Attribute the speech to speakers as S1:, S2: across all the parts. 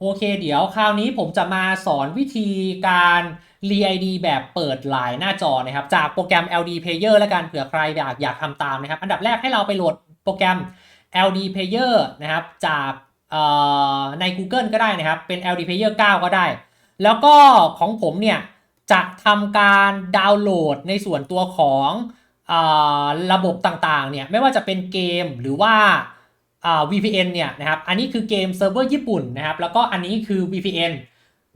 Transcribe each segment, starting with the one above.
S1: โอเคเดี๋ยวคราวนี้ผมจะมาสอนวิธีการ re ID แบบเปิดหลายหน้าจอนะครับ จากโปรแกรม LD Player แล้วกันเผื่อใครอยากอยากทำตามนะครับ อันดับแรกให้เราไปโหลดโปรแกรม LD Player นะครับจากใน Google ก็ได้นะครับ เป็น LD Player 9 ก็ได้ แล้วก็ของผมเนี่ย จะทำการดาวน์โหลดในส่วนตัวของอระบบต่างๆเนี่ยไม่ว่าจะเป็นเกมหรือว่า VPN เนี่ยนะครับ อันนี้คือเกมเซิร์ฟเวอร์ญี่ปุ่นนะครับ แล้วก็อันนี้คือ VPN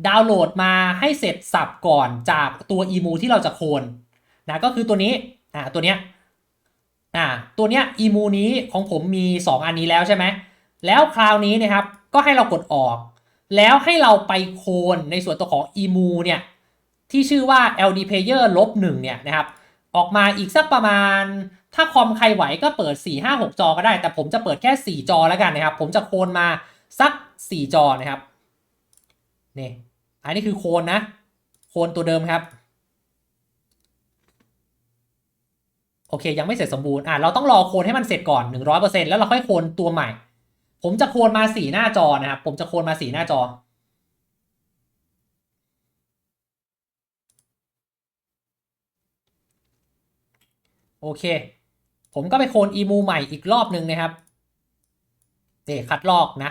S1: ดาวน์โหลดมาให้เสร็จสับก่อนจากตัว emu ที่เราจะโคลนนะก็คือตัวนี้อ่าตัวเนี้ยอ่าตัวเนี้ย emu นี้ของผมมี 2 อันนี้แล้วใช่ไหมแล้วคราวนี้นะครับก็ให้เรากดออก แล้วให้เราไปโคลนในส่วนตัวของ emu เนี่ยที่ชื่อว่า LD Player ลบหนึ่งเนี่ยนะครับออกมาอีกสักประมาณ ถ้าคอมใครไหวก็เปิด 4 5 6 จอก็ได้ แต่ผมจะเปิดแค่ 4 จอแล้วกันนะครับ ผมจะโคนมาสัก 4 จอนะครับ นี่ อันนี้คือโคนนะ โคนตัวเดิมครับ โอเค ยังไม่เสร็จสมบูรณ์ อะ เราต้องรอโคนให้มันเสร็จก่อน 100%แล้วเราค่อยโคนตัวใหม่ ผมจะโคนมา 4 หน้าจอนะครับ ผมจะโคนมา 4 หน้าจอโอเค ผมก็ไปโคลนอีมูใหม่อีกรอบหนึ่งนะครับเดคัดลอกนะ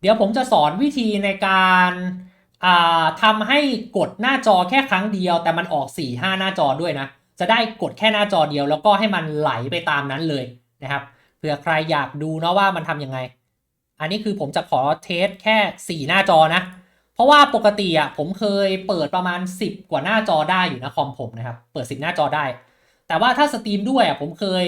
S1: เดี๋ยวผมจะสอนวิธีในการาทำให้กดหน้าจอแค่ครั้งเดียว แต่มันออก 4 5 หน้าจอด้วยนะ จะได้กดแค่หน้าจอเดียว แล้วก็ให้มันไหลไปตามนั้นเลยนะครับเผื่อใครอยากดูนะว่ามันทำยังไง อันนี้คือผมจะขอเทสแค่ 4 หน้าจอนะ เพราะว่าปกติอะผมเคยเปิดประมาณ 10 กว่าหน้าจอได้อยู่นะคอมผมนะครับ เปิด 10 หน้าจอได้ แต่ว่าถ้าสตรีมด้วยอะผมเคย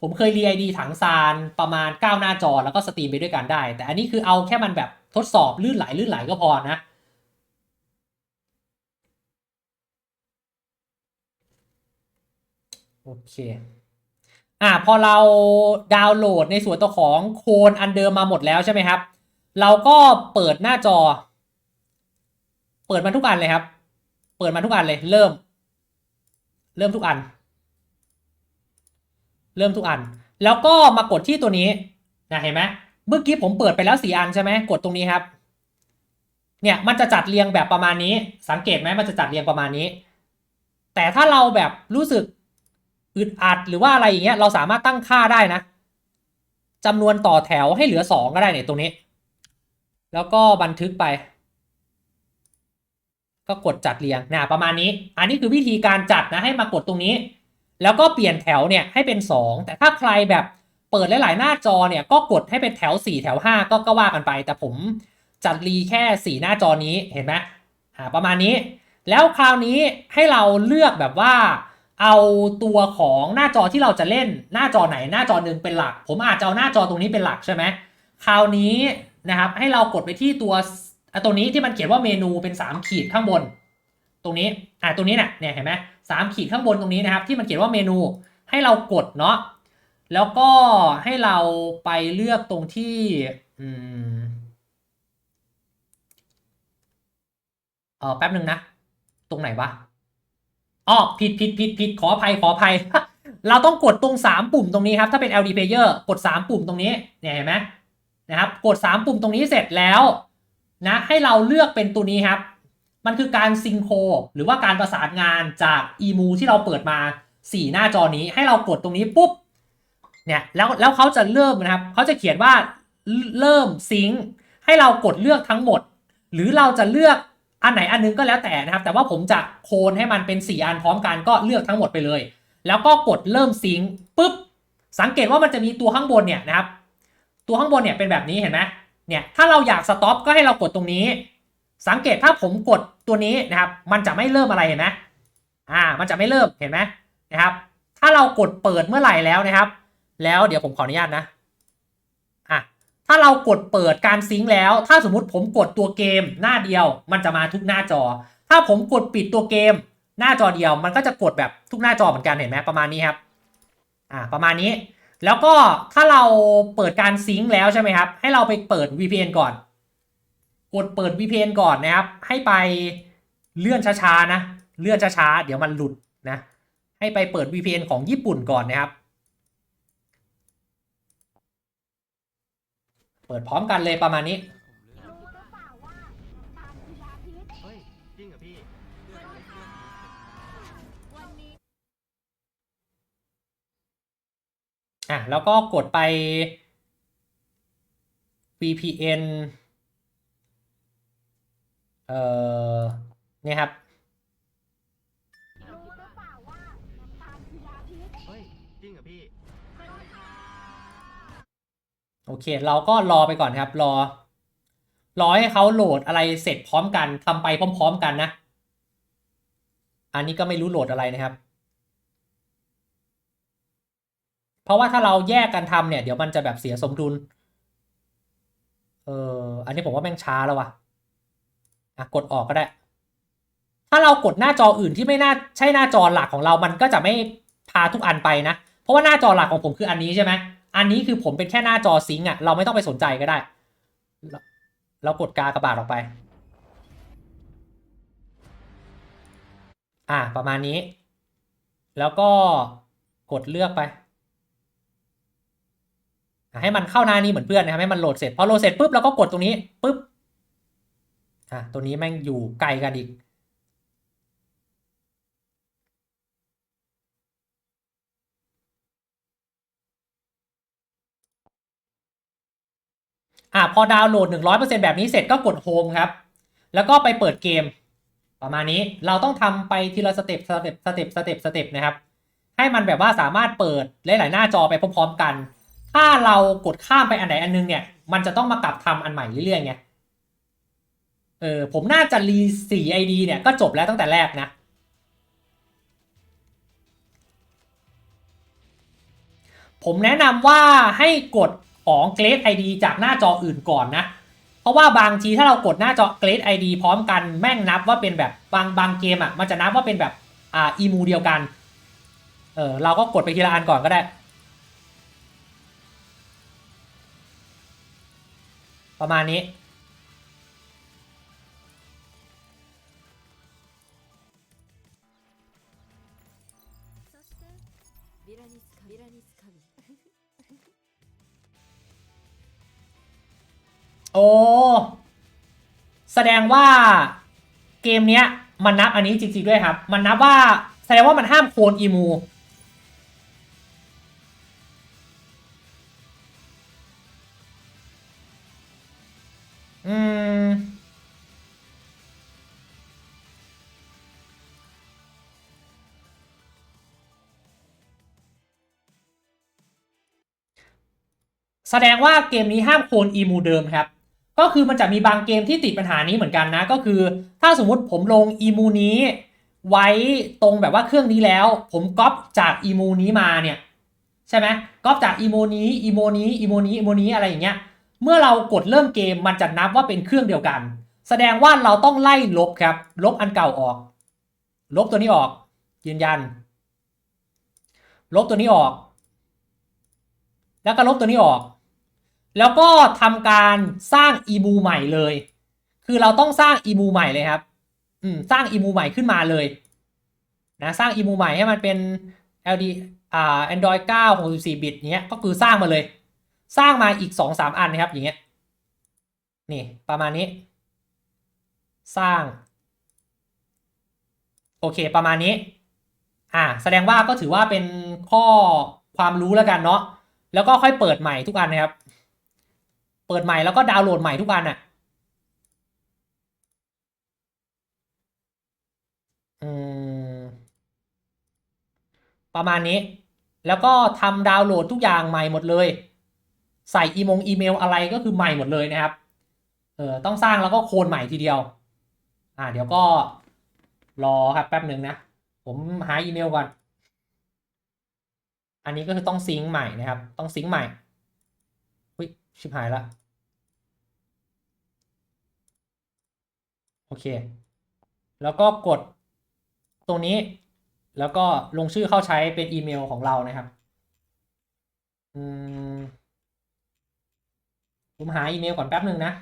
S1: ผมเคยรีไอดีถังซานประมาณ 9 หน้าจอแล้วก็สตรีมไปด้วยกันได้ แต่อันนี้คือเอาแค่มันแบบทดสอบลื่นไหลลื่นไหลก็พอนะโอเค อ่าพอเราดาวน์โหลดในส่วนตัวของโคนอันเดิมมาหมดแล้วใช่ไหมครับ เราก็เปิดหน้าจอ เปิดมันทุกอันเลยครับ เปิดมันทุกอันเลย เริ่ม เริ่มทุกอัน เริ่มทุกอัน แล้วก็มากดที่ตัวนี้นะเห็นไหมเมื่อกี้ผมเปิดไปแล้วสี่อันใช่ไหมกดตรงนี้ครับเนี่ยมันจะจัดเรียงแบบประมาณนี้ สังเกตไหมมันจะจัดเรียงประมาณนี้ แต่ถ้าเราแบบรู้สึก อึดอัดหรือว่าอะไรอย่างเงี้ยเราสามารถตั้งค่าได้นะจำนวนต่อแถวให้เหลือสองก็ได้เนี่ยตรงนี้ แล้วก็บันทึกไป ก็กดจัดเรียงนะประมาณนี้ อันนี้คือวิธีการจัดนะให้มากดตรงนี้ แล้วก็เปลี่ยนแถวเนี่ยให้เป็น 2 แต่ถ้าใครแบบเปิดหลาย ๆ หน้าจอเนี่ยก็กดให้เป็นแถว 4 แถว 5 ก็ก็ว่ากันไป แต่ผมจัดรีแค่ 4 หน้าจอนี้เห็นไหมอ่าประมาณนี้ แล้วคราวนี้ให้เราเลือกแบบว่า เอาตัวของหน้าจอที่เราจะเล่นหน้าจอไหนหน้าจอหนึ่งเป็นหลัก ผมอาจจะเอาหน้าจอตรงนี้เป็นหลักใช่ไหมคราวนี้นะครับให้เรากดไปที่ตัวตัวนี้ที่มันเขียนว่าเมนูเป็น 3 ขีดข้างบน ตรงนี้อ่าตรงนี้เนี่ยเนี่ยเห็นไหมสามขีดข้างบนตรงนี้นะครับที่มันเขียนว่าเมนูให้เรากดเนาะแล้วก็ให้เราไปเลือกตรงที่อืมเออแป๊บหนึ่งนะ ตรงไหนวะ อ๋อผิดผิดผิดผิดขออภัยขออภัย เราต้องกดตรง 3 ปุ่มตรงนี้ครับ ถ้าเป็น LD Player กด 3 ปุ่มตรงนี้เนี่ยเห็นไหมนะครับ กด 3 ปุ่มตรงนี้เสร็จแล้วนะให้เราเลือกเป็นตัวนี้ครับ มันคือการซิงโครหรือว่าการประสานงานจาก emu ที่เราเปิดมา 4 หน้าจอนี้ ให้เรากดตรงนี้ปุ๊บเนี่ยแล้วแล้วเขาจะเริ่มนะครับเขาจะเขียนว่าเริ่มซิงให้เรากดเลือกทั้งหมด หรือเราจะเลือก อันไหนอันนึงก็แล้วแต่นะครับ แต่ว่าผมจะโคนให้มันเป็น 4 อันพร้อมกันก็เลือกทั้งหมดไปเลย แล้วก็กดเริ่มซิงค์ปุ๊บ สังเกตว่ามันจะมีตัวข้างบนเนี่ยนะครับ ตัวข้างบนเนี่ยเป็นแบบนี้เห็นไหมเนี่ยถ้าเราอยากสต็อปก็ให้เรากดตรงนี้ สังเกตถ้าผมกดตัวนี้นะครับ มันจะไม่เริ่มอะไรเห็นไหมอ่า มันจะไม่เริ่มเห็นไหมนะครับ ถ้าเรากดเปิดเมื่อไหร่แล้วนะครับ แล้วเดี๋ยวผมขออนุญาตนะ ถ้าเรากดเปิดการซิงค์แล้ว ถ้าสมมุติผมกดตัวเกมหน้าเดียว มันจะมาทุกหน้าจอ ถ้าผมกดปิดตัวเกม หน้าจอเดียว มันก็จะกดแบบทุกหน้าจอเหมือนกันเห็นไหมประมาณนี้ครับอ่าประมาณนี้ แล้วก็ถ้าเราเปิดการซิงค์แล้วใช่ไหมครับ ให้เราไปเปิด VPN ก่อน กดเปิด VPN ก่อนนะครับ ให้ไปเลื่อนช้าๆนะ เลื่อนช้าๆเดี๋ยวมันหลุดนะ ให้ไปเปิด VPN ของญี่ปุ่นก่อนนะครับ ปิดพร้อมกันเลยประมาณนี้
S2: รู้หรือเปล่าว่าตามพยาธิ
S3: เฮ้ยจริงเหรอพี่
S2: วันนี้
S1: อะ แล้วก็กดไป VPN เอ่อ เนี่ยครับ
S2: อเค
S1: เราก็รอไปก่อนครับ รอ รอให้เขาโหลดอะไรเสร็จพร้อมกันทำไปพร้อม ๆ กันนะ อันนี้ก็ไม่รู้โหลดอะไรนะครับ เพราะว่าถ้าเราแยกกันทำเนี่ย เดี๋ยวมันจะแบบเสียสมดุล เอออันนี้ผมว่าแม่งช้าแล้ววะอะกดออกก็ได้ ถ้าเรากดหน้าจออื่นที่ไม่น่าใช่หน้าจอหลักของเรา มันก็จะไม่พาทุกอันไปนะ เพราะว่าหน้าจอหลักของผมคืออันนี้ใช่ไหม อันนี้คือผมเป็นแค่หน้าจอซิงค์อะเราไม่ต้องไปสนใจก็ได้ เราเรากดกากระบาดออกไป อะประมาณนี้ แล้วก็กดเลือกไป ให้มันเข้าหน้านี้เหมือนเพื่อนนะครับให้มันโหลดเสร็จพอโหลดเสร็จปุ๊บเราก็กดตรงนี้ปุ๊บอะตัวนี้แม่งอยู่ไกลกันอีก อะพอดาวน์โหลด 100%แบบนี้เสร็จก็กดโฮมครับ แล้วก็ไปเปิดเกม ประมาณนี้เราต้องทำไปทีละสเต็ปสเต็ปสเต็ปสเต็ปสเต็ปนะครับ ให้มันแบบว่าสามารถเปิดหลายๆหน้าจอไปพร้อมๆกัน ถ้าเรากดข้ามไปอันไหนอันนึงเนี่ย มันจะต้องมากลับทำอันใหม่เรื่อยๆไงเออผมน่าจะรีสี่ไอดีเนี่ยก็จบแล้วตั้งแต่แรกนะ ผมแนะนำว่าให้กด ของ Grade ID จากหน้าจออื่นก่อนนะ เพราะว่าบางทีถ้าเรากดหน้าจอ Grade ID พร้อมกันแม่งนับว่าเป็นแบบบางบางเกมอะมันจะนับว่าเป็นแบบอ่าอีมูเดียวกัน เออเราก็กดไปทีละอันก่อนก็ได้ ประมาณนี้ แสดงว่าเกมเนี้ย มันนับอันนี้จริงๆด้วยครับ มันนับว่าแสดงว่ามันห้ามโคลนอีมู อืม แสดงว่าเกมนี้ห้ามโคลนอีมูเดิมครับ ก็คือมันจะมีบางเกมที่ติดปัญหานี้เหมือนกันนะ ก็คือ ถ้าสมมุติผมลงอีมูนี้ ไว้ตรงแบบว่าเครื่องนี้แล้ว ผมก๊อปจากอีมูนี้มาเนี่ยใช่ไหมก๊อปจากอีโมนี้อีโมนี้อีโมนี้อีโมนี้อะไรอย่างเงี้ยเมื่อเรากดเริ่มเกมมันจะนับว่าเป็นเครื่องเดียวกัน แสดงว่าเราต้องไล่ลบครับ ลบอันเก่าออก ลบตัวนี้ออก ยืนยัน ลบตัวนี้ออก แล้วก็ลบตัวนี้ออก แล้วก็ทำการสร้างอีมูใหม่เลย คือเราต้องสร้างอีมูใหม่เลยครับ อืมสร้างอีมูใหม่ขึ้นมาเลยนะสร้างอีมูใหม่ให้มันเป็น LD อ่า Android 9 64 บิตเนี้ยก็คือสร้างมาเลย สร้างมาอีก 2-3 อันนะครับ อย่างเงี้ยนี่ประมาณนี้ สร้าง โอเค ประมาณนี้อ่าแสดงว่าก็ถือว่าเป็นข้อความรู้แล้วกันเนาะแล้วก็ค่อยเปิดใหม่ทุกอันนะครับ ปิดใหม่แล้วก็ดาวน์โหลดใหม่ทุกอันอะอืมประมาณนี้ แล้วก็ทำดาวน์โหลดทุกอย่างใหม่หมดเลย ใส่อีมงอีเมลอะไรก็คือใหม่หมดเลยนะครับ เออต้องสร้างแล้วก็โคลนใหม่ทีเดียว อ่า เดี๋ยวก็รอครับแป๊บหนึ่งนะ ผมหาอีเมลก่อน อันนี้ก็คือต้องซิงค์ใหม่นะครับ ต้องซิงค์ใหม่ อุ้ยชิบหายละ โอเค แล้วก็กดตรงนี้ แล้วก็ลงชื่อเข้าใช้เป็นอีเมลของเรานะครับ อืม ผมหาอีเมลก่อนแป๊บหนึ่งนะ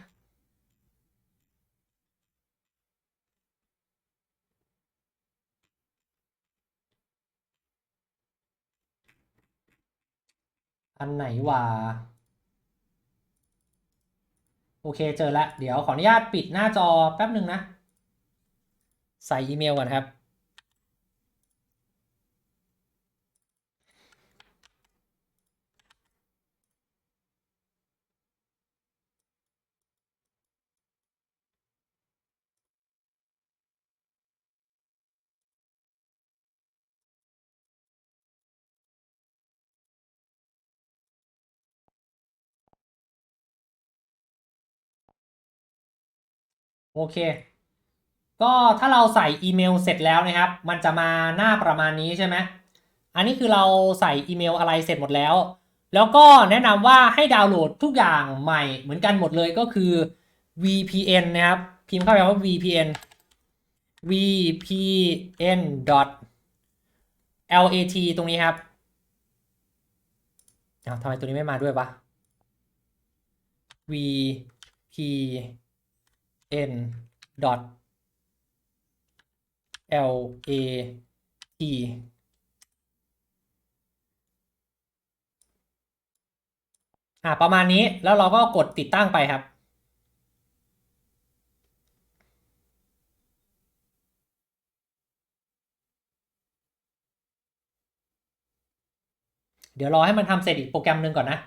S1: อันไหนว่า โอเคเจอแล้วเดี๋ยวขออนุญาตปิดหน้าจอแป๊บหนึ่งนะ ใส่อีเมลก่อนครับ โอเค ก็ถ้าเราใส่อีเมลเสร็จแล้วนะครับ มันจะมาหน้าประมาณนี้ใช่ไหมอันนี้คือเราใส่อีเมลอะไรเสร็จหมดแล้ว แล้วก็แนะนำว่าให้ดาวน์โหลดทุกอย่างใหม่เหมือนกันหมดเลยก็คือ VPN นะครับ พิมพ์เข้าไปว่า VPN VPN lat ตรงนี้ครับอ้าวทำไมตัวนี้ไม่มาด้วยวะ VPN n. dot lat อ่าประมาณนี้แล้วเราก็กดติดตั้งไปครับเดี๋ยวรอให้มันทำเสร็จอีกโปรแกรมหนึ่งก่อนนะ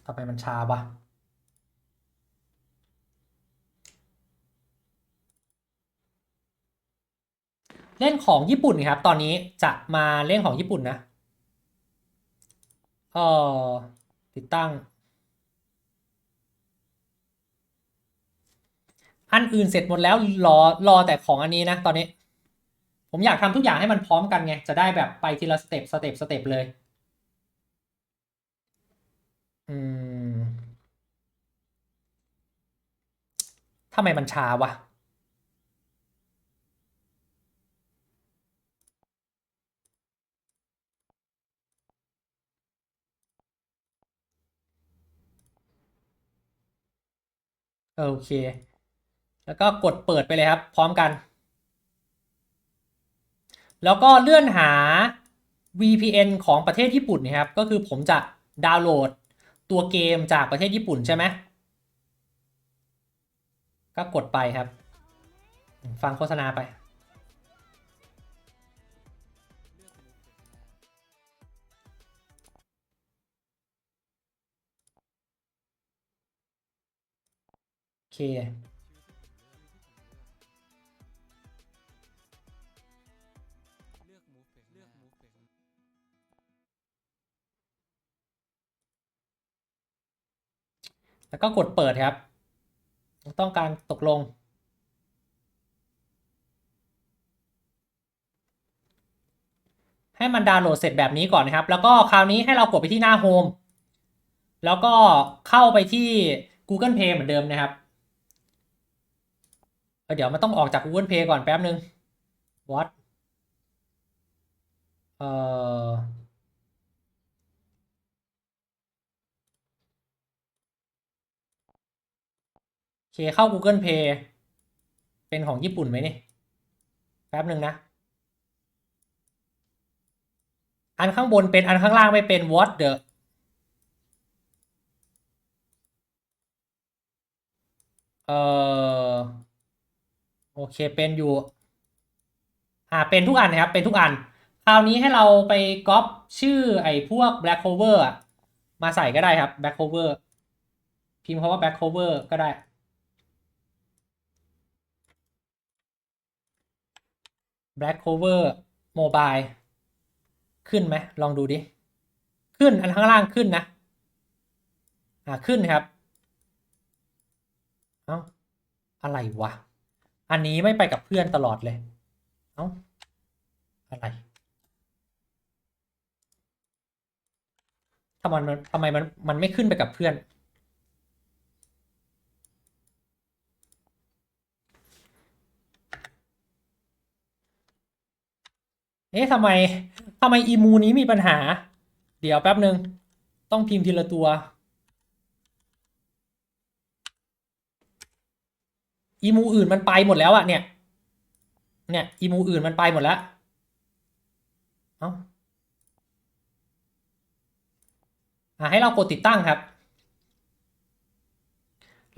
S1: ทำไมมันช้าวะเล่นของญี่ปุ่นครับ ตอนนี้จะมาเล่นของญี่ปุ่นนะเออติดตั้ง อันอื่นเสร็จหมดแล้วรอรอแต่ของอันนี้นะ ตอนนี้ ผมอยากทำทุกอย่างให้มันพร้อมกันไง จะได้แบบไปทีละสเต็ปสเต็ปสเต็ปเลย ทำไมมันช้าวะ โอเค แล้วก็กดเปิดไปเลยครับ พร้อมกัน แล้วก็เลื่อนหา VPN ของประเทศญี่ปุ่นนะครับ ก็คือผมจะดาวน์โหลด ตัวเกมจากประเทศญี่ปุ่นใช่ไหมก็กดไปครับ ฟังโฆษณาไป โอเค แล้วก็กดเปิดครับ ต้องการตกลง ให้มันดาวน์โหลดเสร็จแบบนี้ก่อนนะครับ แล้วก็คราวนี้ให้เรากดไปที่หน้าโฮมแล้วก็เข้าไปที่ Google Play เหมือนเดิมนะครับเเดี๋ยวมันต้องออกจาก Google Play ก่อนแป๊บนึง what เอ่อ เคเข้า Google Play เป็นของญี่ปุ่นไหมนี่แป๊บหนึ่งนะ อันข้างบนเป็นอันข้างล่างไม่เป็น what the เอ่อโอเคเป็นอยู่ อ่าเป็นทุกอันนะครับ เป็นทุกอัน คราวนี้ให้เราไปก๊อปชื่อไอ้พวก black cover มาใส่ก็ได้ครับ black cover พิมพ์คำว่า black cover ก็ได้ black cover mobile ขึ้นไหมลองดูดิ ขึ้นอันข้างล่างขึ้นนะ อ่าขึ้นครับ เอ้าอะไรวะ อันนี้ไม่ไปกับเพื่อนตลอดเลย เอ้าอะไรทำไมมันทำไมมันมันไม่ขึ้นไปกับเพื่อน เอ๊ะทำไมทำไมอีมูนี้มีปัญหา เดี๋ยวแป๊บหนึ่งต้องพิมพ์ทีละตัว อีมูอื่นมันไปหมดแล้วอะเนี่ย เนี่ย อีมูอื่นมันไปหมดแล้ว เอ้าอะให้เรากดติดตั้งครับ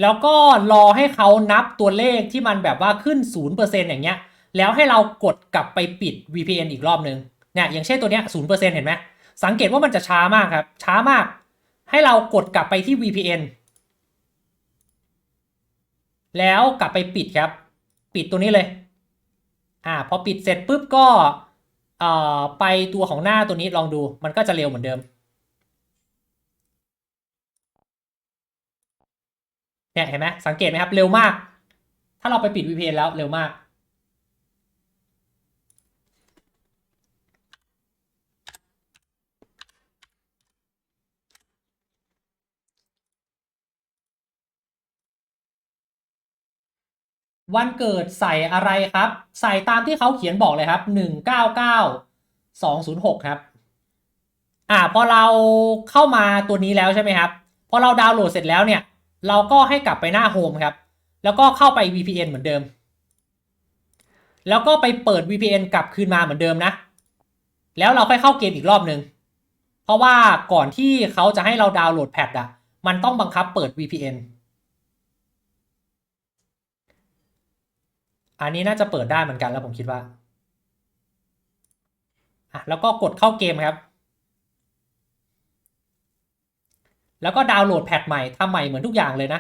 S1: แล้วก็รอให้เขานับตัวเลขที่มันแบบว่าขึ้น 0%อย่างเงี้ย แล้วให้เรากดกลับไปปิด VPN อีกรอบนึงเนี่ยอย่างเช่นตัวเนี้ย0%เห็นไหมสังเกตว่ามันจะช้ามากครับ ช้ามาก ให้เรากดกลับไปที่ VPN แล้วกลับไปปิดครับ ปิดตัวนี้เลยอ่าพอปิดเสร็จปุ๊บก็เอ่อไปตัวของหน้าตัวนี้ลองดูมันก็จะเร็วเหมือนเดิมเนี่ยเห็นไหมสังเกตไหมครับ เร็วมาก ถ้าเราไปปิด VPN แล้วเร็วมาก วันเกิดใส่อะไรครับ ใส่ตามที่เขาเขียนบอกเลยครับหนึ่งเก้าเก้าสองศูนย์หกครับ อ่าพอเราเข้ามาตัวนี้แล้วใช่ไหมครับ พอเราดาวน์โหลดเสร็จแล้วเนี่ย เราก็ให้กลับไปหน้าโฮมครับ แล้วก็เข้าไป VPN เหมือนเดิม แล้วก็ไปเปิด VPN กลับคืนมาเหมือนเดิมนะ แล้วเราค่อยเข้าเกมอีกรอบหนึ่ง เพราะว่าก่อนที่เขาจะให้เราดาวน์โหลดแพทอะมันต้องบังคับเปิด VPN อันนี้น่าจะเปิดได้เหมือนกันแล้วผมคิดว่าอะแล้วก็กดเข้าเกมครับ แล้วก็ดาวน์โหลดแพทใหม่ทำใหม่เหมือนทุกอย่างเลยนะ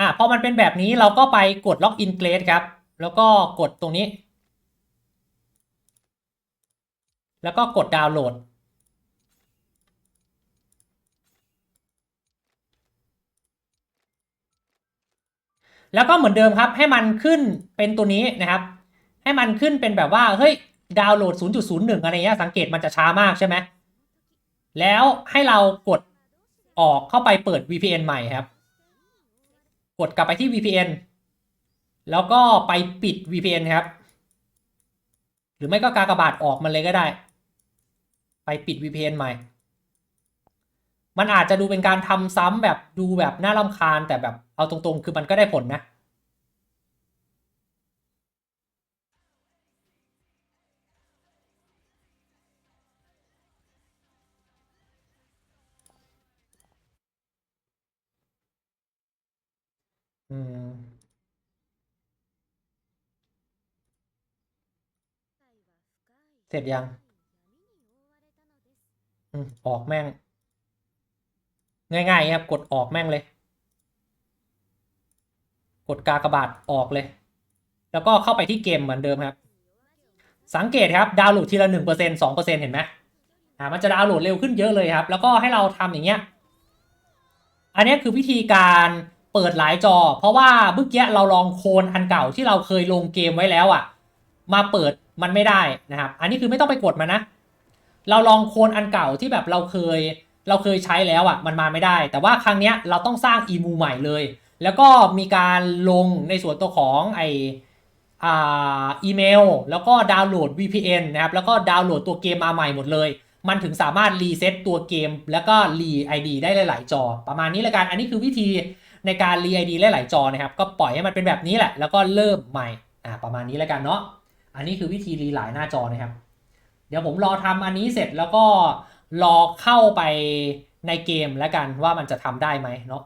S1: อะพอมันเป็นแบบนี้เราก็ไปกดล็อกอินเกรดครับ แล้วก็กดตรงนี้ แล้วก็กดดาวน์โหลด แล้วก็เหมือนเดิมครับให้มันขึ้นเป็นตัวนี้นะครับ ให้มันขึ้นเป็นแบบว่าเฮ้ยดาวน์โหลด 0.01 อะไรเงี้ยสังเกตมันจะช้ามากใช่ไหมแล้วให้เรากดออกเข้าไปเปิด VPN ใหม่ครับ กดกลับไปที่ VPN แล้วก็ไปปิด VPN ครับ หรือไม่ก็กากบาทออกมันเลยก็ได้ ไปปิด VPN ใหม่ มันอาจจะดูเป็นการทำซ้ำแบบดูแบบน่ารำคาญแต่แบบเอาตรงๆ คือมันก็ได้ผลนะ เสร็จยัง ออกแม่ง ง่ายๆครับ กดออกแม่งเลย กดกากระบาทออกเลย แล้วก็เข้าไปที่เกมเหมือนเดิมครับ สังเกตครับดาวน์โหลดทีละหนึ่งเปอร์เซ็นสองเปอร์เซ็นเห็นไหมอ่ามันจะดาวน์โหลดเร็วขึ้นเยอะเลยครับ แล้วก็ให้เราทำอย่างเงี้ย อันนี้คือวิธีการเปิดหลายจอ เพราะว่าเมื่อกี้เราลองโคลนอันเก่าที่เราเคยลงเกมไว้แล้วอะ มาเปิด มันไม่ได้นะครับ อันนี้คือไม่ต้องไปกดมันนะ เราลองโคลนอันเก่าที่แบบเราเคยเราเคยใช้แล้วอะมันมาไม่ได้ แต่ว่าครั้งเนี้ยเราต้องสร้างอีมูใหม่เลย แล้วก็มีการลงในส่วนตัวของไออ่าอีเมล แล้วก็ดาวน์โหลด VPN นะครับ แล้วก็ดาวน์โหลดตัวเกมมาใหม่หมดเลย มันถึงสามารถรีเซ็ตตัวเกม แล้วก็รี ID ได้หลาย ๆ จอ ประมาณนี้ละกัน อันนี้คือวิธีในการรี ID หลาย ๆ จอนะครับ ก็ปล่อยให้มันเป็นแบบนี้แหละ แล้วก็เริ่มใหม่ อ่า ประมาณนี้ละกันเนาะ อันนี้คือวิธีรีหลายหน้าจอนะครับ เดี๋ยวผมรอทำอันนี้เสร็จแล้วก็รอเข้าไปในเกมแล้วกันว่ามันจะทำได้ไหมเนาะ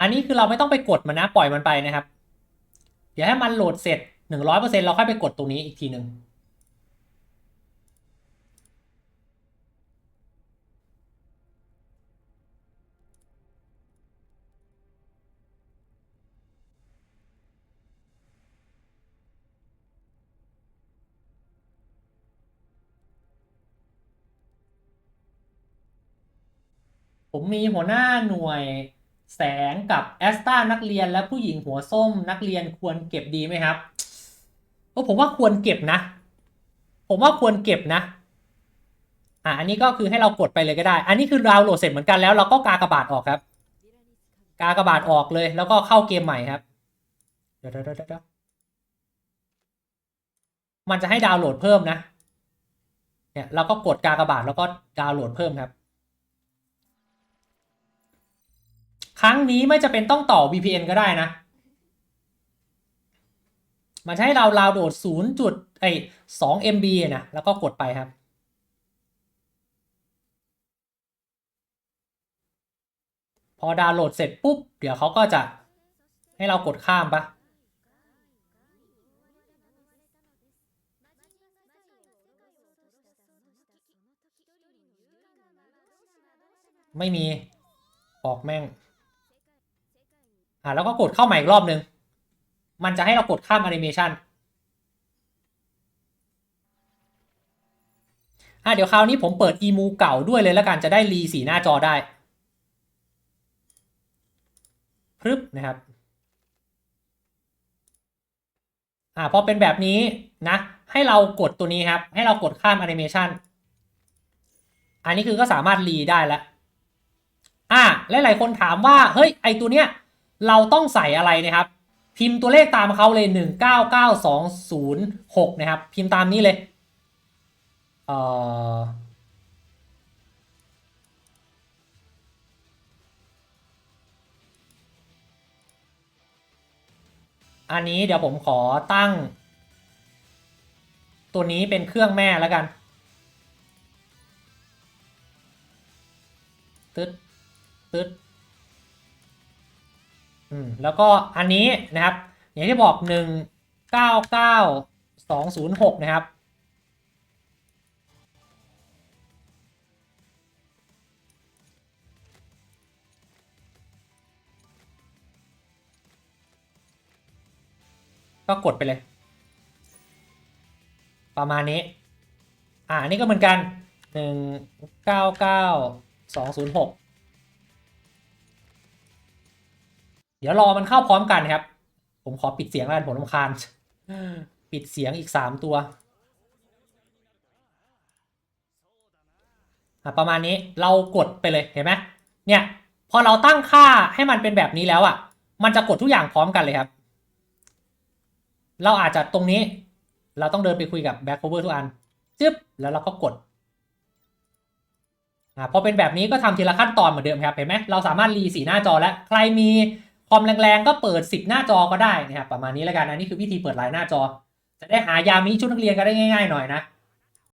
S1: อันนี้คือเราไม่ต้องไปกดมันนะปล่อยมันไปนะครับ เดี๋ยวให้มันโหลดเสร็จหนึ่งร้อยเปอร์เซ็นต์เราค่อยไปกดตรงนี้อีกทีหนึ่งผมมีหัวหน้าหน่วย แสงกับแอสตานักเรียนและผู้หญิงหัวส้มนักเรียนควรเก็บดีไหมครับโอ้ผมว่าควรเก็บนะ ผมว่าควรเก็บนะอะอันนี้ก็คือให้เรากดไปเลยก็ได้ อันนี้คือดาวน์โหลดเสร็จเหมือนกันแล้วเราก็กากระบาทออกครับ กากระบาทออกเลยแล้วก็เข้าเกมใหม่ครับเดี๋ยวเดี๋ยวเดี๋ยวมันจะให้ดาวน์โหลดเพิ่มนะ เนี่ยเราก็กดกากระบาทแล้วก็ดาวน์โหลดเพิ่มครับ ครั้งนี้ไม่จะเป็นต้องต่อ VPN ก็ได้นะ มันให้เราดาวโหลด0จุดไอ้2 MB นะ แล้วก็กดไปครับ พอดาวน์โหลดเสร็จปุ๊บ เดี๋ยวเขาก็จะให้เรากดข้ามปะไม่มี ออกแม่ง อ่าแล้วก็กดเข้าใหม่อีกรอบนึง มันจะให้เรากดข้ามแอนิเมชันอะเดี๋ยวคราวนี้ผมเปิดอีมูเก่าด้วยเลยแล้วกันจะได้รีสีหน้าจอได้พรึบนะครับอ่าพอเป็นแบบนี้นะ ให้เรากดตัวนี้ครับ ให้เรากดข้ามแอนิเมชันอันนี้คือก็สามารถรีได้แล้วอ่าและหลายคนถามว่า เฮ้ย ไอตัวเนี้ย เราต้องใส่อะไรนะครับ พิมพ์ตัวเลขตามเขาเลยหนึ่งเก้าเก้าสองศูนย์หกนะครับ พิมพ์ตามนี้เลยเอ่ออันนี้เดี๋ยวผมขอตั้ง ตัวนี้เป็นเครื่องแม่แล้วกันตึ๊ดตึ๊ด อืมแล้วก็อันนี้นะครับ อย่างที่บอกหนึ่งเก้าเก้าสองศูนย์หกนะครับก็กดไปเลย ประมาณนี้ อ่านนี้ก็เหมือนกันหนึ่งเก้า เก้าสองศูนย์หกเดี๋ยวรอมันเข้าพร้อมกันครับ ผมขอปิดเสียงแล้วกันผมรำคาญปิดเสียงอีกสามตัวอะประมาณนี้เรากดไปเลยเห็นไหมเนี่ย พอเราตั้งค่าให้มันเป็นแบบนี้แล้วอะ มันจะกดทุกอย่างพร้อมกันเลยครับ เราอาจจะตรงนี้ เราต้องเดินไปคุยกับ back cover ทุกอันจึ๊บแล้วเราก็กดอ่าพอเป็นแบบนี้ก็ทำทีละขั้นตอนเหมือนเดิมครับ เห็นไหมเราสามารถรีสีหน้าจอแล้ว ใครมี คอมแรงๆก็เปิด 10 หน้าจอก็ได้นะครับประมาณนี้แล้วกันนะนี่คือวิธีเปิดหลายหน้าจอ จะได้หายามิชุดนักเรียนกันได้ง่ายๆหน่อยนะ